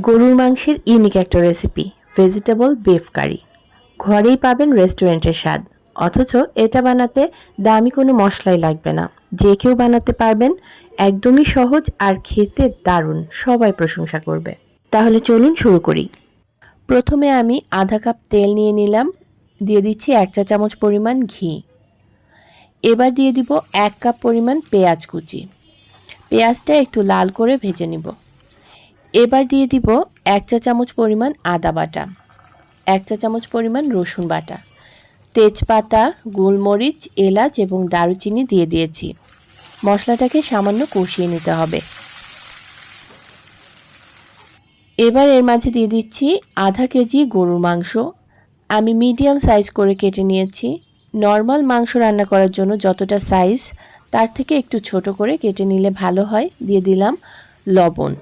গরুর মাংসের ইউনিক একটা রেসিপি ভেজিটেবল বিফ কারি ঘরেই পাবেন রেস্টুরেন্টের স্বাদ। অথচ এটা বানাতে দামি কোনো মশলাই লাগবে না। যে কেউ বানাতে পারবেন, একদমই সহজ আর খেতে দারুণ, সবাই প্রশংসা করবে। তাহলে চলুন শুরু করি। প্রথমে আমি আধা কাপ তেল নিয়ে নিলাম, দিয়ে দিচ্ছি এক চা চামচ পরিমাণ ঘি। এবার দিয়ে দিব এক কাপ পরিমাণ পেঁয়াজ কুচি। পেঁয়াজটা একটু লাল করে ভেজে নিব। এবার দিয়ে দিব এক চা চামচ পরিমাণ আদা বাটা, এক চা চামচ পরিমাণ রসুন বাটা, তেজপাতা, গোলমরিচ, এলাচ এবং দারুচিনি দিয়ে দিয়েছি। মশলাটাকে সামান্য কষিয়ে নিতে হবে। এবার এর মাঝে দিয়ে দিচ্ছি আধা কেজি গরুর মাংস। আমি মিডিয়াম সাইজ করে কেটে নিয়েছি। নর্মাল মাংস রান্না করার জন্য যতটা সাইজ, তার থেকে একটু ছোট করে কেটে নিলে ভালো হয়। দিয়ে দিলাম লবণ।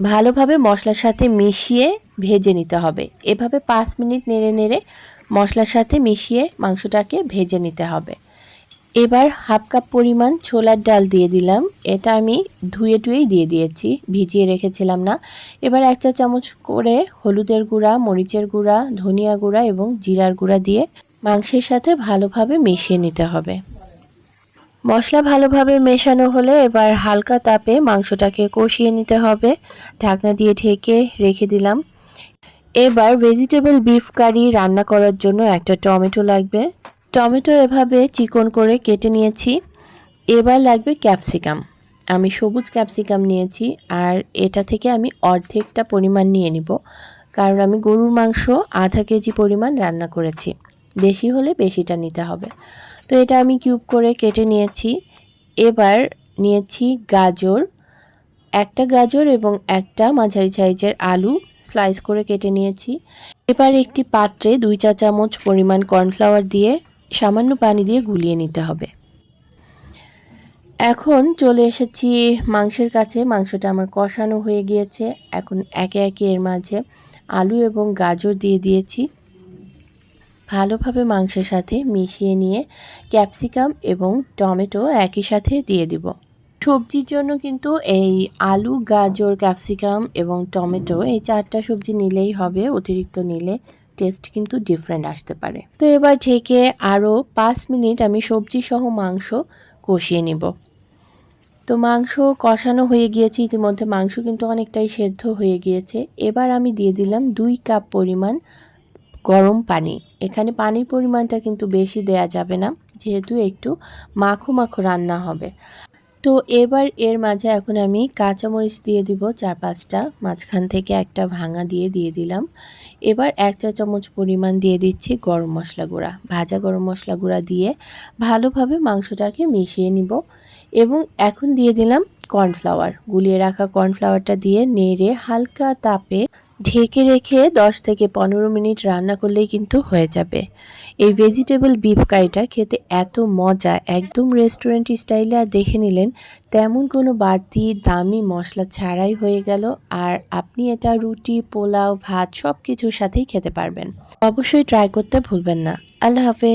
ভালোভাবে মশলার সাথে মিশিয়ে ভেজে নিতে হবে। এভাবে পাঁচ মিনিট নেড়ে নেড়ে মশলার সাথে মিশিয়ে মাংসটাকে ভেজে নিতে হবে। এবার হাফ কাপ পরিমাণ ছোলার ডাল দিয়ে দিলাম। এটা আমি ধুয়ে টুয়েই দিয়ে দিয়েছি, ভিজিয়ে রেখেছিলাম না। এবার এক চা চামচ করে হলুদের গুঁড়া, মরিচের গুঁড়া, ধনিয়া গুঁড়া এবং জিরার গুঁড়া দিয়ে মাংসের সাথে ভালোভাবে মিশিয়ে নিতে হবে। মশলা ভালোভাবে মেশানো হলে এবার হালকা তাপে মাংসটাকে কষিয়ে নিতে হবে। ঢাকনা দিয়ে ঢেকে রেখে দিলাম। এবার ভেজিটেবল বিফ কারি রান্না করার জন্য একটা টমেটো লাগবে। টমেটো এভাবে চিকন করে কেটে নিয়েছি। এবার লাগবে ক্যাপসিকাম আমি সবুজ ক্যাপসিকাম নিয়েছি আর এটা থেকে আমি অর্ধেকটা পরিমাণ নিয়ে নিব। কারণ আমি গরুর মাংস আধা কেজি পরিমাণ রান্না করেছি। বেশি হলে বেশিটা নিতে হবে। তো এটা আমি কিউব করে কেটে নিয়েছি। এবার নিয়েছি গাজর। একটা গাজর এবং একটা মাঝারি সাইজের আলু স্লাইস করে কেটে নিয়েছি। এবার একটি পাত্রে দুই চা চামচ পরিমাণ কর্নফ্লাওয়ার দিয়ে সামান্য পানি দিয়ে গুলিয়ে নিতে হবে। এখন চলে এসেছি মাংসের কাছে। মাংসটা আমার কষানো হয়ে গিয়েছে। এখন একে একে এর মাঝে আলু এবং গাজর দিয়ে দিয়েছি। ভালোভাবে মাংসের সাথে মিশিয়ে নিয়ে ক্যাপসিকাম এবং টমেটো একই সাথে দিয়ে দিব। সবজির জন্য কিন্তু এই আলু, গাজর, ক্যাপসিকাম এবং টমেটো এই চারটা সবজি নিলেই হবে। অতিরিক্ত নিলে টেস্ট কিন্তু ডিফারেন্ট আসতে পারে। তো এবার ঢেকে আরও পাঁচ মিনিট আমি সবজি সহ মাংস কষিয়ে নিব। তো মাংস কষানো হয়ে গিয়েছে, ইতিমধ্যে মাংস কিন্তু অনেকটাই সেদ্ধ হয়ে গিয়েছে। এবার আমি দিয়ে দিলাম দুই কাপ পরিমাণ গরম পানি। এখানে পানির পরিমাণটা কিন্তু বেশি দেয়া যাবে না, যেহেতু একটু মাখো মাখো রান্না হবে। তো এবার এর মাঝে এখন আমি কাঁচামরিচ দিয়ে দিব, চার পাঁচটা। মাঝখান থেকে একটা ভাঙা দিয়ে দিয়ে দিলাম। এবার এক চা চামচ পরিমাণ দিয়ে দিচ্ছি গরম মশলা গুঁড়া। ভাজা গরম মশলা গুঁড়া দিয়ে ভালোভাবে মাংসটাকে মিশিয়ে নিব এবং এখন দিয়ে দিলাম কর্নফ্লাওয়ার। গুলিয়ে রাখা কর্নফ্লাওয়ারটা দিয়ে নেড়ে হালকা তাপে ঢেকে রেখে 10 থেকে পনেরো মিনিট রান্না করলেই কিন্তু হয়ে যাবে। এই ভেজিটেবল বিফ কারিটা খেতে এত মজা, একদম রেস্টুরেন্ট স্টাইলে আর দেখে নিলেন, তেমন কোনো বাড়তি দামি মশলা ছাড়াই হয়ে গেল আর আপনি এটা রুটি, পোলাও, ভাত সব কিছুর সাথেই খেতে পারবেন। অবশ্যই ট্রাই করতে ভুলবেন না। আল্লাহ হাফেজ।